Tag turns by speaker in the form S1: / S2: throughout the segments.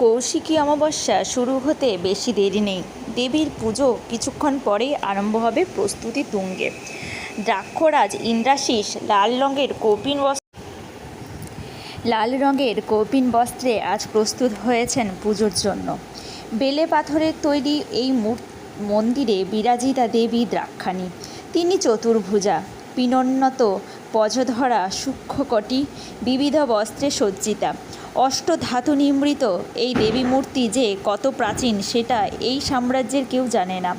S1: কৌশিকী অমাবস্যা শুরু হতে বেশি দেরি নেই। দেবীর পুজো কিছুক্ষণ পরেই আরম্ভ হবে প্রস্তুতি তুঙ্গে। দ্রাক্ষরাজ ইন্দ্রাশিস লাল রঙের কৌপিন বস্ত্র লাল রঙের কৌপিন বস্ত্রে আজ প্রস্তুত হয়েছেন পুজোর জন্য। বেলে পাথরের তৈরি এই মন্দিরে বিরাজিতা দেবী দ্রাক্ষাণী। তিনি চতুর্ভুজা পিনোন্নত পজধরা, সূক্ষ্মকটি, বিবিধ বস্ত্রে সজ্জিতা। অষ্টধাতু নিমৃত এই দেবী মূর্তি যে কত প্রাচীন সেটা এই সাম্রাজ্যের কেউ জানে না।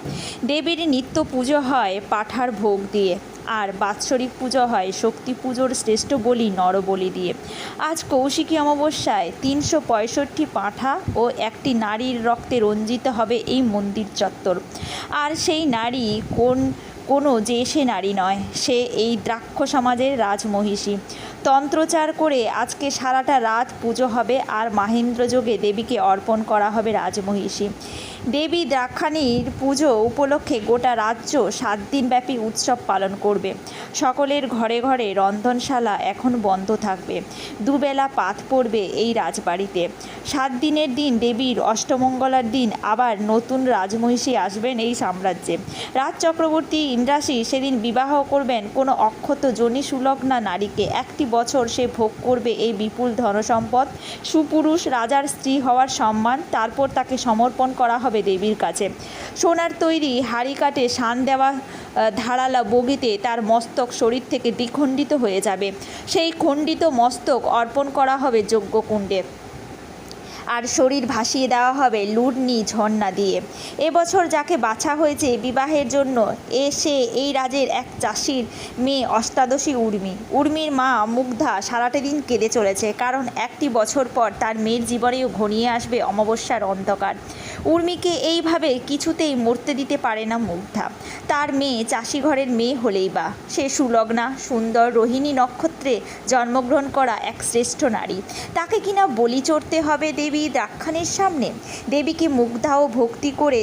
S1: দেবীর নিত্য পুজো হয় পাঠার ভোগ দিয়ে আর বাৎসরিক পুজো হয় শক্তি পুজোর শ্রেষ্ঠ বলি নরবলি দিয়ে। আজ কৌশিকী অমাবস্যায় তিনশো পঁয়ষট্টি পাঁঠা ও একটি নারীর রক্তে রঞ্জিত হবে এই মন্দির চত্বর। আর সেই নারী কোন, কোনো যে সে নারী নয়, সে এই দ্রাক্ষ সমাজের রাজমহিষী। তন্ত্রচার করে আজকে সারাটা রাত পুজো হবে আর মাহেন্দ্রযোগে দেবীকে অর্পণ করা হবে রাজমহিষী। দেবী দ্রাক্ষাণীর পুজো উপলক্ষে গোটা রাজ্য সাত দিনব্যাপী উৎসব পালন করবে। সকলের ঘরে ঘরে রন্ধনশালা এখন বন্ধ থাকবে। দুবেলা পাত পড়বে এই রাজবাড়িতে। সাত দিনের দিন দেবীর অষ্টমঙ্গলার দিন আবার নতুন রাজমহিষী আসবেন এই সাম্রাজ্যে। রাজ চক্রবর্তী ইন্দ্রাসী সেদিন বিবাহ করবেন কোনো অক্ষত জনি সুলগ্না নারীকে। একটি বছর সে ভোগ করবে এই বিপুল ধনসম্পদ। সুপুরুষ রাজার স্ত্রী হওয়ার সম্মান, তারপর তাকে সমর্পণ করা হবে। দেবীর কাছে। সোনার তৈরি হাড়ি কাটে শান দেওয়া ধারালা বগিতে তার মস্তক শরীর থেকে দ্বিখণ্ডিত হয়ে যাবে। সেই খণ্ডিত মস্তক অর্পণ করা হবে যজ্ঞকুণ্ডে। আর শরীর ভাসিয়ে দেওয়া হবে লুডনি ঝর্ণা দিয়ে। এবছর যাকে বাছা হয়েছে বিবাহের জন্য, এ সে এই রাজের এক চাষির মেয়ে অষ্টাদশী উর্মি। উর্মির মা মুগ্ধা সারাটা দিন কেঁদে চলেছে, কারণ একটি বছর পর তার মেয়ের জীবনেও ঘনিয়ে আসবে অমাবস্যার অন্ধকার। উর্মিকে এইভাবে কিছুতেই মরতে দিতে পারে না মুগ্ধা। তার মেয়ে চাষি ঘরের মেয়ে হলেই বা। সে সুলগ্না, সুন্দর রোহিণী নক্ষত্রে জন্মগ্রহণ করা এক শ্রেষ্ঠ নারী। তাকে কিনা বলি চড়তে হবে দেবী দ্রাক্ষাণীর সামনে। দেবীকে মুগ্ধা ও ভক্তি করে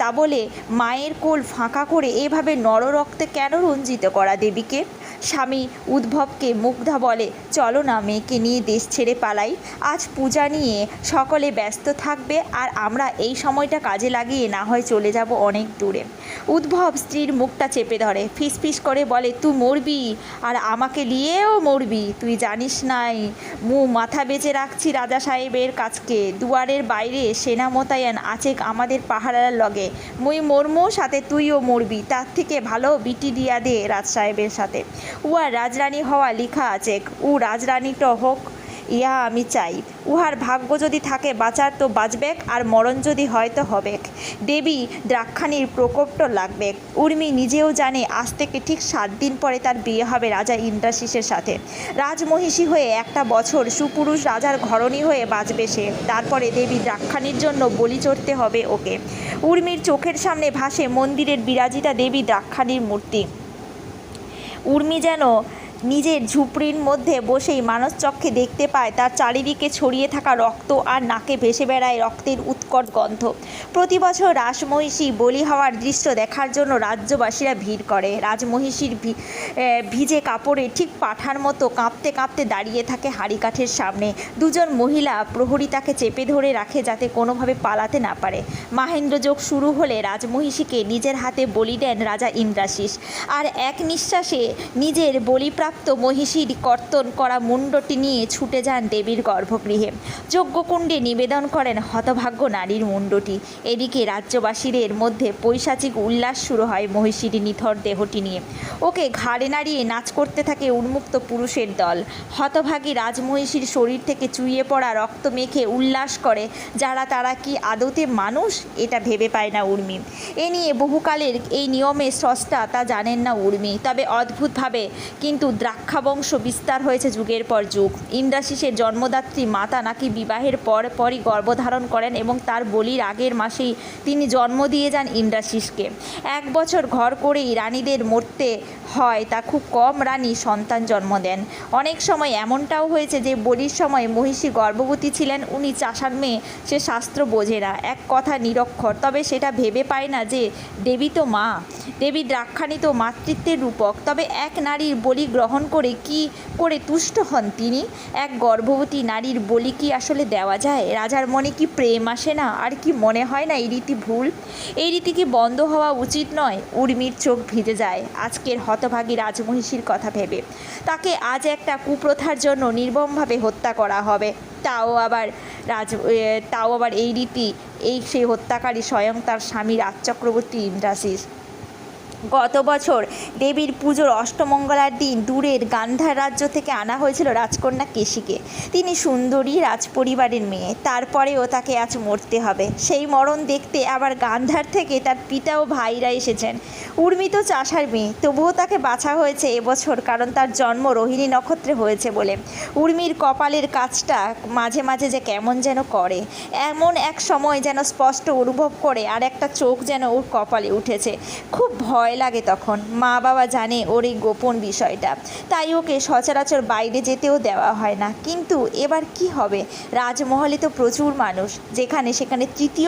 S1: তা বলে মায়ের কোল ফাঁকা করে এভাবে নররক্তে কেন রঞ্জিত করা দেবীকে? স্বামী উদ্ভবকে মুগ্ধা বলে, চলো না মেয়েকে নিয়ে দেশ ছেড়ে পালাই। আজ পূজা নিয়ে সকলে ব্যস্ত থাকবে আর আমরা এই সময়টা কাজে লাগিয়ে না হয় চলে যাব অনেক দূরে। উদ্ভব স্ত্রীর মুখটা চেপে ধরে, ফিসফিস করে বলে, তুই মরবি আর আমাকে নিয়েও মরবি, তুই জানিস নাই। মু মাথা বেঁচে রাখছি রাজা সাহেবের কাছকে। দুয়ারের বাইরে সেনা মোতায়েন আছে আমাদের পাহাড়ার লগে। মুই মরমু, সাথে তুইও মরবি, তার থেকে ভালো বিটি দিয়া দে রাজ সাহেবের সাথে। উহার রাজরানী হওয়া লিখা আছে, উ রাজরানীটা হোক, ইহা আমি চাই। উহার ভাগ্য যদি থাকে বাঁচার তো বাঁচবেক, আর মরণ যদি হয় তো হবেক। দেবী দ্রাক্ষাণীর প্রকোপটা লাগবে উর্মি নিজেও জানে, আজ থেকে ঠিক সাত দিন পরে তার বিয়ে হবে রাজা ইন্দ্রাশিসের সাথে। রাজমহিষী হয়ে একটা বছর সুপুরুষ রাজার ঘরণী হয়ে বাঁচবে সে। তারপরে দেবী দ্রাক্ষাণীর জন্য বলি চড়তে হবে ওকে। উর্মির চোখের সামনে ভাসে মন্দিরের বিরাজিতা দেবী দ্রাক্ষাণীর মূর্তি। উর্মি যেন নিজের ঝুপড়ির মধ্যে বসেই মানসচক্ষে দেখতে পায় তার চারিদিকে ছড়িয়ে থাকা রক্ত আর নাকে ভেসে বেড়ায় রক্তের উৎকট গন্ধ। প্রতি বছর রাজমহিষী বলি হওয়ার দৃশ্য দেখার জন্য রাজ্যবাসীরা ভিড় করে। রাজমহিষীর ভিজে কাপড়ে ঠিক পাঠার মতো কাঁপতে কাঁপতে দাঁড়িয়ে থাকে হাড়ি কাঠের সামনে। দুজন মহিলা প্রহরী তাকে চেপে ধরে রাখে যাতে কোনোভাবে পালাতে না পারে। মাহেন্দ্রযোগ শুরু হলে রাজমহিষীকে নিজের হাতে বলি দেন রাজা ইন্দ্রাশিস। আর এক নিঃশ্বাসে নিজের বলিপ্রাপ্ত মহিষীর কর্তন করা মুণ্ডটি নিয়ে ছুটে যান দেবীর গর্ভগৃহে। যজ্ঞকুণ্ডে নিবেদন করেন হতভাগ্য নারীর মুণ্ডটি। এদিকে রাজ্যবাসীদের মধ্যে পৈশাচিক উল্লাস শুরু হয় মহিষীর নিথর দেহটি নিয়ে। ওকে ঘাড়ে নাড়িয়ে নাচ করতে থাকে উন্মুক্ত পুরুষের দল। হতভাগী রাজমহিষীর শরীর থেকে চুইয়ে পড়া রক্ত মেখে উল্লাস করে, যারা তারা কি আদতে মানুষ? এটা ভেবে পায় না উর্মি। এ নিয়ে বহুকালের এই নিয়মে স্রষ্টা তা জানেন না উর্মি। তবে অদ্ভুতভাবে, কিন্তু দ্রাক্ষাবংশ বিস্তার হয়েছে যুগের পর যুগ। ইন্দ্রাশিসের জন্মদাত্রী মাতা নাকি বিবাহের পর পরই গর্ভধারণ করেন এবং তার বলির আগের মাসেই তিনি জন্ম দিয়ে যান ইন্দ্রাশিসকে এক বছর ঘর করেই রানীদের মরতে হয়, তা খুব কম রানী সন্তান জন্ম দেন। অনেক সময় এমনটাও হয়েছে যে বলির সময় মহিষী গর্ভবতী ছিলেন, উনি চাষার মেয়ে, সে শাস্ত্র বোঝে না। এক কথা নিরক্ষর, তবে সেটা ভেবে পায় না যে দেবী তো মা। দেবী দ্রাক্ষাণী তো মাতৃত্বের রূপক, তবে এক নারীর বলি গ্রহণ দহন করে কি করে তুষ্ট হন তিনি? এক গর্ভবতী নারীর বলি কি আসলে দেওয়া যায়? রাজার মনে কি প্রেম আসে না? আর কি মনে হয় না এই রীতি ভুল? এই রীতি কি বন্ধ হওয়া উচিত নয়? উর্মির চোখ ভিজে যায়। আজকের হতভাগী রাজমহিষীর কথা ভেবে। তাকে আজ একটা কুপ্রথার জন্য নির্মমভাবে হত্যা করা হবে। তাও আবার রাজ তাও আবার এই রীতি, এই সেই হত্যাকারী স্বয়ং তার স্বামী রাজ চক্রবর্তী ইন্দ্রাশিস। গত বছর দেবীর পুজোর অষ্টমঙ্গলার দিন দূরের গান্ধার রাজ্য থেকে আনা হয়েছিল রাজকন্যা কেশিকে। তিনি সুন্দরী রাজপরিবারের মেয়ে। তারপরেও তাকে আজ মরতে হবে। সেই মরণ দেখতে আবার গান্ধার থেকে তার পিতা ও ভাইরা এসেছেন। উর্মি তো চাষার মেয়ে। তবুও তাকে বাছা হয়েছে এবছর কারণ তার জন্ম রোহিণী নক্ষত্রে হয়েছে বলে। উর্মির কপালের কাজটা মাঝে মাঝে যে কেমন যেন করে। এমন এক সময় যেন স্পষ্ট অনুভব করে আর একটা চোখ যেন ওর কপালে উঠেছে। খুব ভয় লাগে তখন। মা বাবা জানে ওর এই গোপন বিষয়টা। তাই ওকে সচরাচর বাইরে যেতেও দেওয়া হয় না। কিন্তু এবার কি হবে? রাজমহলে তো প্রচুর মানুষ। যেখানে সেখানে তৃতীয়